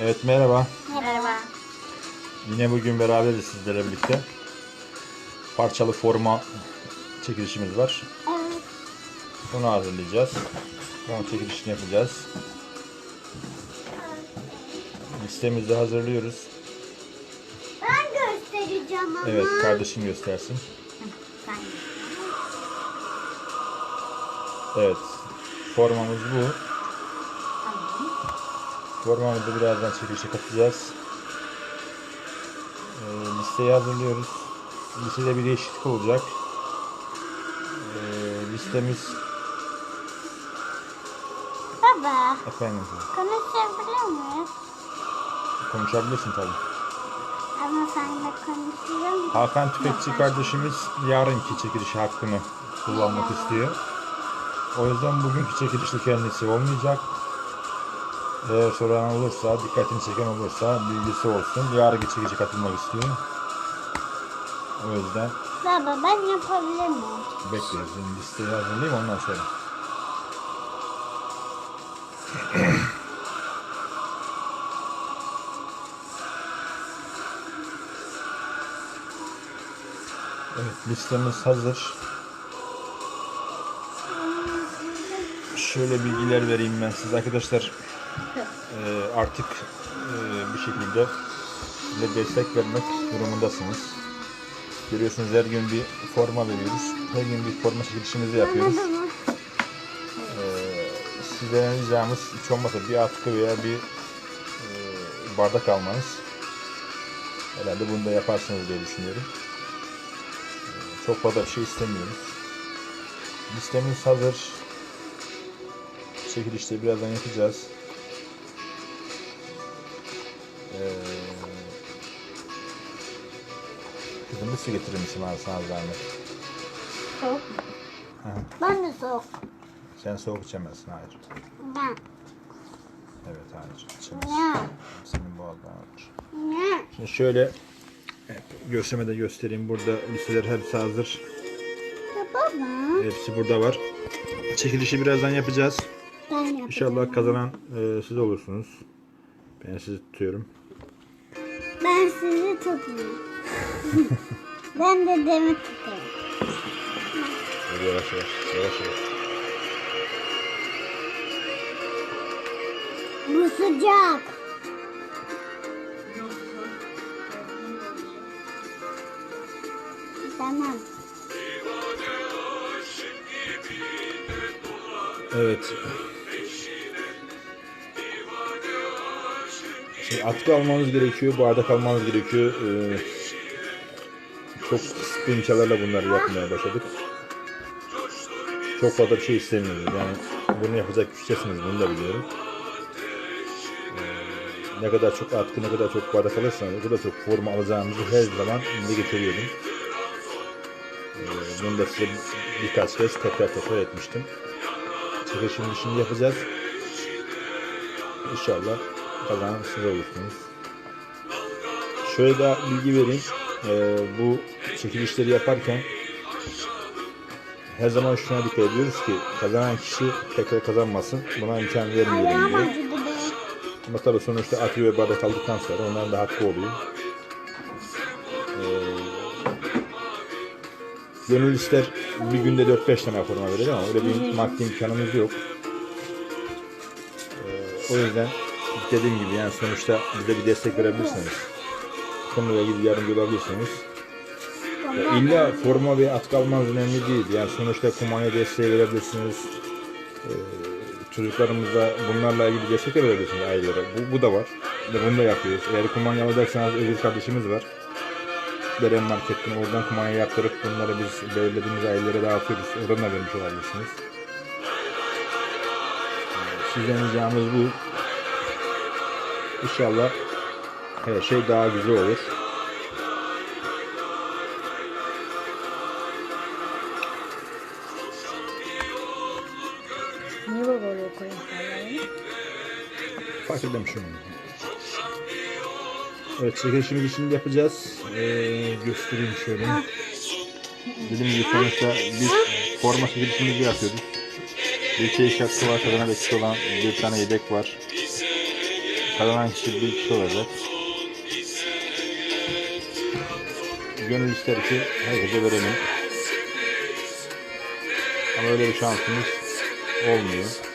Evet merhaba. Merhaba. Yine bugün beraberiz sizlerle birlikte. Parçalı forma çekilişimiz var. Evet. Bunu hazırlayacağız. Onun çekilişini yapacağız. Listemizi hazırlıyoruz. Ben göstereceğim ama. Evet kardeşim göstersin. Evet. Formamız bu. Formamızı birazdan çekilişe katacağız. Ee, listeyi hazırlıyoruz. Listede bir değişiklik olacak. Ee, listemiz Baba, efendim konuşabilir miyiz? konuşabilirsin tabii. Ama seninle konuşuyor musun? Hakan Tüfekçi kardeşimiz yarınki çekiliş hakkını kullanmak istiyor. O yüzden bugünkü çekilişte kendisi olmayacak. Eğer soran olursa, dikkatini çeken olursa bilgisi olsun. Yarınki çekilişe katılmak istiyor. O yüzden Baba ben yapabilir miyim? bekliyoruz. Şimdi listeyi hazırlayayım ondan sonra. Evet listemiz hazır. Şöyle bilgiler vereyim ben size arkadaşlar. Ee, artık e, bir şekilde size destek vermek durumundasınız. Görüyorsunuz her gün bir forma veriyoruz. Her gün bir forma çekilişimizi yapıyoruz. Mı? Ee, sizden ricamız hiç olmazsa bir atkı veya bir e, bardak almanız. Herhalde bunu da yaparsınız diye düşünüyorum. Ee, çok fazla bir şey istemiyoruz. Listemiz hazır. Çekilişte birazdan yapacağız. Ee, kızım bir su getirir misin sana zahmet? Soğuk. Hı. Ben de soğuk. Sen soğuk içemezsin, hayır. Ben. Evet, hayır. İçemezsin. Ne? Senin boğazdan olur. Ne? Şimdi şöyle evet, gösterime de göstereyim. Burada listeler hepsi hazır. Ya baba. Hepsi burada var. Çekilişi birazdan yapacağız. Ben yapacağım. İnşallah kazanan e, siz olursunuz. Ben sizi tutuyorum. Tutmayayım. ben de Demet tutayım. Hadi yavaş yavaş. Yavaş yavaş. Bu sıcak. Tamam. Evet. Atkı almanız gerekiyor, bardak almanız gerekiyor. Ee, çok sıkı imkanlarla bunları yapmaya başladık. Çok fazla bir şey istemiyoruz. Yani bunu yapacak güçtesiniz, bunu da biliyorum. Ee, ne kadar çok atkı, ne kadar çok bardak alırsanız, o kadar çok forma alacağınızı her zaman dile getiriyorum. Ee, bunu da size birkaç kez tekrar tekrar etmiştim. Çekilişini şimdi yapacağız. İnşallah kazanan siz olursunuz. Şöyle daha bilgi vereyim. Ee, bu çekilişleri yaparken her zaman şuna dikkat ediyoruz ki kazanan kişi tekrar kazanmasın. Buna imkan vermeyelim diye. Ama tabii sonuçta atı ve bardak aldıktan sonra onların da hakkı oluyor. Ee, gönül ister bir günde 4-5 tane forma verir ama öyle bir maddi imkanımız yok. Ee, o yüzden dediğim gibi yani sonuçta bize bir destek verebilirsiniz. Turnuvaya gidip yardımcı olabilirsiniz. Ya illa forma ve atkı almanız önemli değil. Yani sonuçta kumanya desteği verebilirsiniz. Ee, çocuklarımıza bunlarla ilgili destek de verebilirsiniz ailelere. Bu, bu da var. Ve bunu da yapıyoruz. Eğer kumanya alacaksanız Özgür kardeşimiz var. Deren Market'ten oradan kumanya yaptırıp bunları biz belirlediğimiz ailelere dağıtıyoruz. Oradan da vermiş olabilirsiniz. Ee, Sizden ricamız bu. İnşallah her şey daha güzel olur. Niye baba oraya koyuyorsun? Fark etmemişim onu. Evet çekilişimizi şimdi yapacağız. Ee, göstereyim şöyle. Dediğim gibi sonuçta biz forma çekilişimizi yapıyoruz. Bir şey şartı var, kazanan eksik olan bir tane yedek var. Kazanan kişi bir kişi olacak. Gönül ister ki herkese verelim. Ama öyle bir şansımız olmuyor.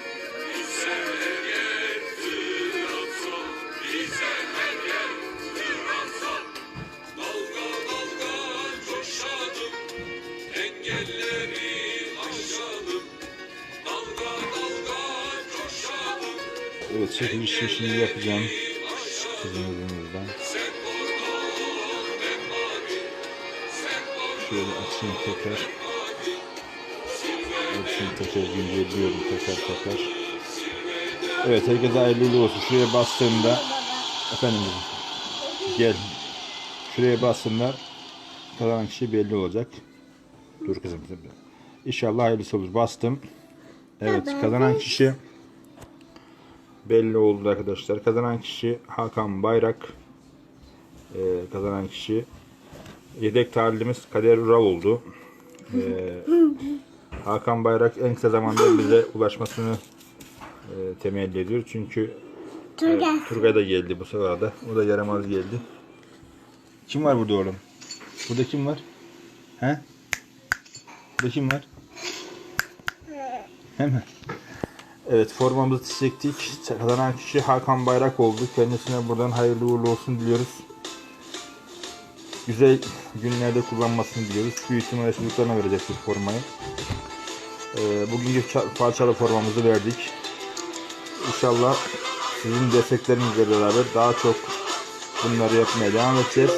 Evet çekilişi şimdi yapacağım. Sizin hızınızdan. Şöyle açayım tekrar. Hepsini tekrar güncelliyorum tekrar tekrar. Evet herkese hayırlı olsun. Şuraya bastığımda efendim gel. Şuraya bastığımda kazanan kişi belli olacak. Dur kızım. İnşallah hayırlısı olur. Bastım. Evet kazanan kişi belli oldu arkadaşlar. Kazanan kişi Hakan Bayrak. Ee, kazanan kişi yedek talibimiz Kader Ural oldu. Ee, Hakan Bayrak en kısa zamanda bize ulaşmasını e, temelli ediyor. Çünkü Turgay. Evet, Turgay da geldi bu sefer de. O da yaramaz geldi. Kim var burada oğlum? Burada kim var? He? Burada kim var? Hemen. Evet formamızı çektik. Kazanan kişi Hakan Bayrak oldu. Kendisine buradan hayırlı uğurlu olsun diliyoruz. Güzel günlerde kullanmasını diliyoruz. Büyük ihtimalle çocuklarına verecek bu formayı. Ee, bugünkü ça- parçalı formamızı verdik. İnşallah sizin desteklerinizle beraber daha çok bunları yapmaya devam edeceğiz.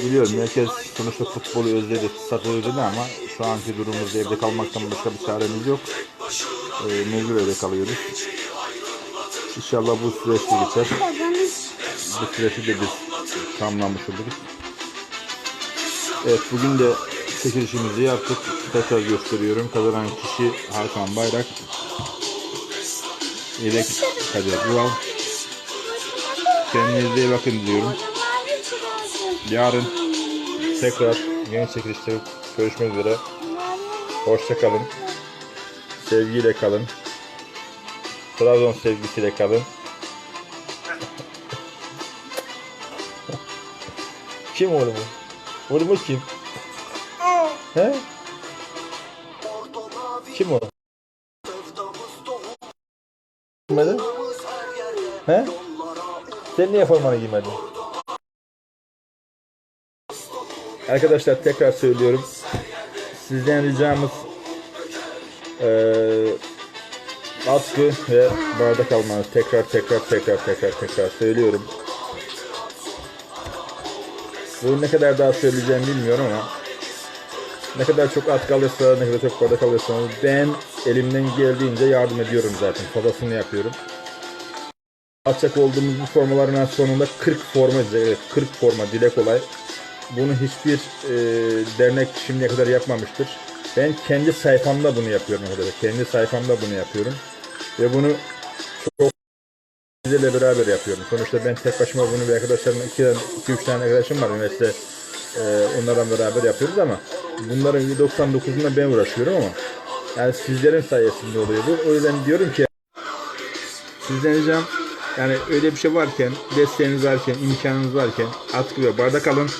Biliyorum herkes sonuçta futbolu özledi, stadı özledi ama şu anki durumumuzda evde kalmaktan başka bir çaremiz yok. Ee, mecbur evde kalıyoruz. İnşallah bu süreç de geçer. Bu süreci de biz tamamlamış oluruz. Evet bugün de çekilişimizi yaptık. Tekrar gösteriyorum. Kazanan kişi Hakan Bayrak. Yedek Kadir Ural. Kendinize iyi bakın diyorum. Yarın tekrar yeni çekilişte görüşmek üzere. Hoşça kalın. Sevgiyle kalın. Trabzon sevgisiyle kalın. kim oğlum bu? Oğlum bu kim? He? Kim o? Giymedin? He? Sen niye formanı giymedin? Arkadaşlar tekrar söylüyorum. Sizden ricamız eee atkı ve bardak almanız. Tekrar tekrar tekrar tekrar tekrar söylüyorum. Bunu ne kadar daha söyleyeceğim bilmiyorum ama ne kadar çok atkı alırsa, ne kadar çok bardak alırsanız ben elimden geldiğince yardım ediyorum zaten. Fazlasını yapıyorum. Atacak olduğumuz bu formaların sonunda 40 forma. Evet 40 forma dile kolay. Bunu hiçbir e, dernek şimdiye kadar yapmamıştır. Ben kendi sayfamda bunu yapıyorum arkadaşlar. Kendi sayfamda bunu yapıyorum. Ve bunu çok sizlerle beraber yapıyorum. Sonuçta ben tek başıma bunu bir arkadaşlarımla 2-3 tane arkadaşım var üniversite e, onlarla beraber yapıyoruz ama bunların %99'unda ben uğraşıyorum ama yani sizlerin sayesinde oluyor bu. O yüzden diyorum ki Sizden ricam yani öyle bir şey varken, desteğiniz varken, imkanınız varken atkı ve bardak alın.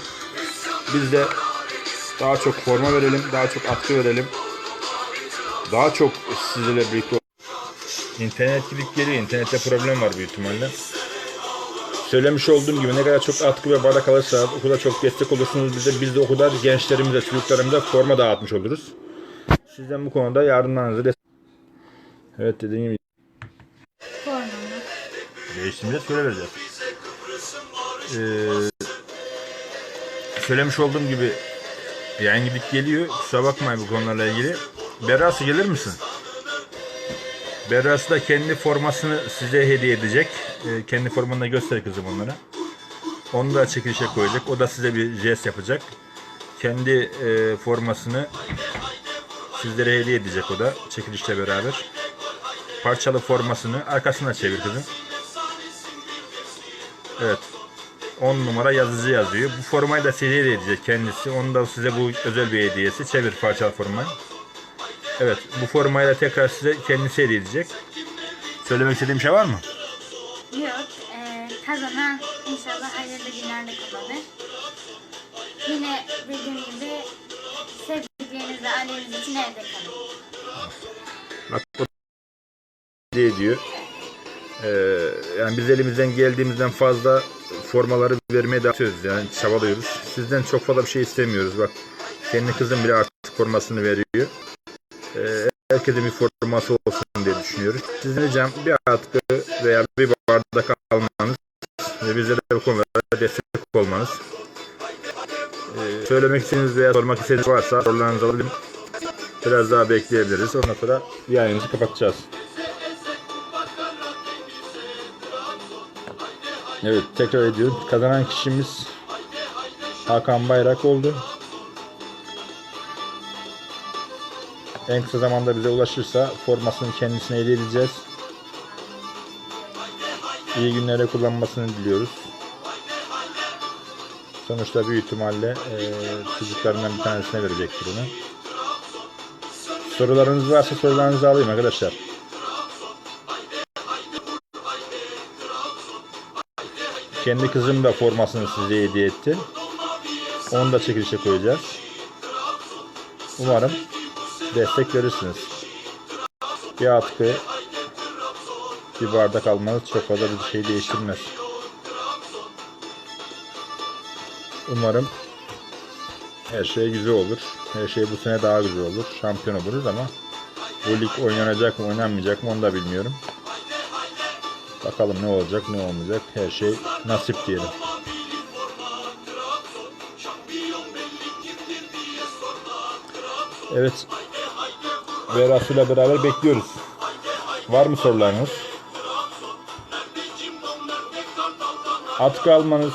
Biz de daha çok forma verelim, daha çok atkı verelim. Daha çok sizlerle birlikte İnternet gidip geliyor. İnternette problem var büyük ihtimalle. Söylemiş olduğum gibi ne kadar çok atkı ve bardak alırsanız o kadar çok destek olursunuz bize. Biz de o kadar gençlerimize, çocuklarımıza forma dağıtmış oluruz. Sizden bu konuda yardımlarınızı destek... Evet dediğim gibi Değiştiğimde söyle vereceğiz. Ee, söylemiş olduğum gibi yayın gidip geliyor. Kusura bakmayın bu konularla ilgili. Berrası gelir misin? Berrası da kendi formasını size hediye edecek. Ee, kendi formanı da göster kızım onlara. Onu da çekilişe koyacak. O da size bir jest yapacak. Kendi e, formasını sizlere hediye edecek o da çekilişle beraber. Parçalı formasını arkasına çevir kızım. Evet. 10 numara yazıcı yazıyor. Bu formayı da size hediye edecek kendisi. Onu da size bu özel bir hediyesi. Çevir parçalı formayı. Evet bu formayla tekrar size kendisi hediye edecek. Söylemek istediğim şey var mı? Yok. E, kazanan inşallah hayırlı günlerde kullanır. Yine dediğim gibi sevdiklerinizle aileniz için evde kalın. Bak bu hediye ediyor. Ee, yani biz elimizden geldiğimizden fazla formaları vermeye devam ediyoruz. Yani çabalıyoruz. Sizden çok fazla bir şey istemiyoruz. Bak kendi kızım bile artık formasını veriyor. Ee, herkesin bir forması olsun diye düşünüyoruz. Sizden ricam bir atkı veya bir bardak almanız ve bizlere bu konuda destek olmanız. Ee, söylemek istediğiniz veya sormak istediğiniz varsa sorularınızı alabilirim. Biraz daha bekleyebiliriz. Ondan sonra yayınımızı kapatacağız. Evet tekrar ediyorum. Kazanan kişimiz Hakan Bayrak oldu. En kısa zamanda bize ulaşırsa formasını kendisine hediye edeceğiz. İyi günlere kullanmasını diliyoruz. Sonuçta büyük ihtimalle eee çocuklarından bir tanesine verecektir onu. Sorularınız varsa sorularınızı alayım arkadaşlar. Kendi kızım da formasını size hediye etti. Onu da çekilişe koyacağız. Umarım destek verirsiniz. Bir atkı, bir bardak almanız çok fazla bir şey değiştirmez. Umarım her şey güzel olur. Her şey bu sene daha güzel olur. Şampiyon oluruz ama bu lig oynanacak mı oynanmayacak mı onu da bilmiyorum. Bakalım ne olacak ne olmayacak. Her şey nasip diyelim. Evet. Ve Rasul'la beraber bekliyoruz. Var mı sorularınız? Atkı almanız,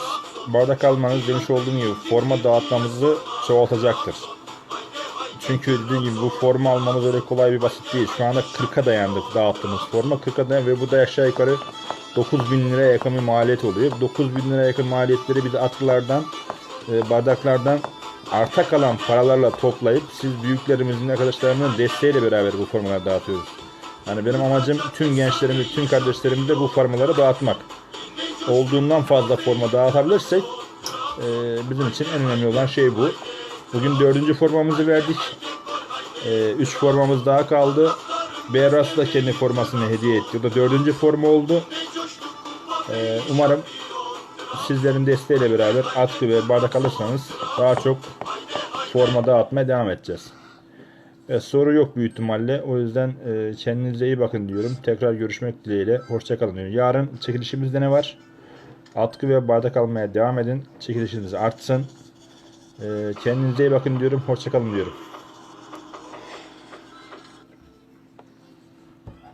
bardak almanız demiş olduğum gibi forma dağıtmamızı çoğaltacaktır. Çünkü dediğim gibi bu forma almamız öyle kolay bir basit değil. Şu anda 40'a dayandı dağıttığımız forma. 40'a dayandı ve bu da aşağı yukarı 9000 liraya yakın bir maliyet oluyor. 9000 liraya yakın maliyetleri biz atkılardan, e, bardaklardan arta kalan paralarla toplayıp siz büyüklerimizin, arkadaşlarımızın desteğiyle beraber bu formaları dağıtıyoruz. Yani benim amacım tüm gençlerimi, tüm kardeşlerimi de bu formaları dağıtmak. Olduğundan fazla forma dağıtabilirsek e, bizim için en önemli olan şey bu. Bugün dördüncü formamızı verdik. E, üç formamız daha kaldı. Berras da kendi formasını hediye etti. O da dördüncü forma oldu. E, umarım sizlerin desteğiyle beraber atkı ve bardak alırsanız daha çok forma dağıtmaya devam edeceğiz. Evet, soru yok büyük ihtimalle. O yüzden e, kendinize iyi bakın diyorum. Tekrar görüşmek dileğiyle. Hoşçakalın diyorum. Yarın çekilişimizde ne var? Atkı ve bardak almaya devam edin. Çekilişiniz artsın. E, kendinize iyi bakın diyorum. Hoşçakalın diyorum.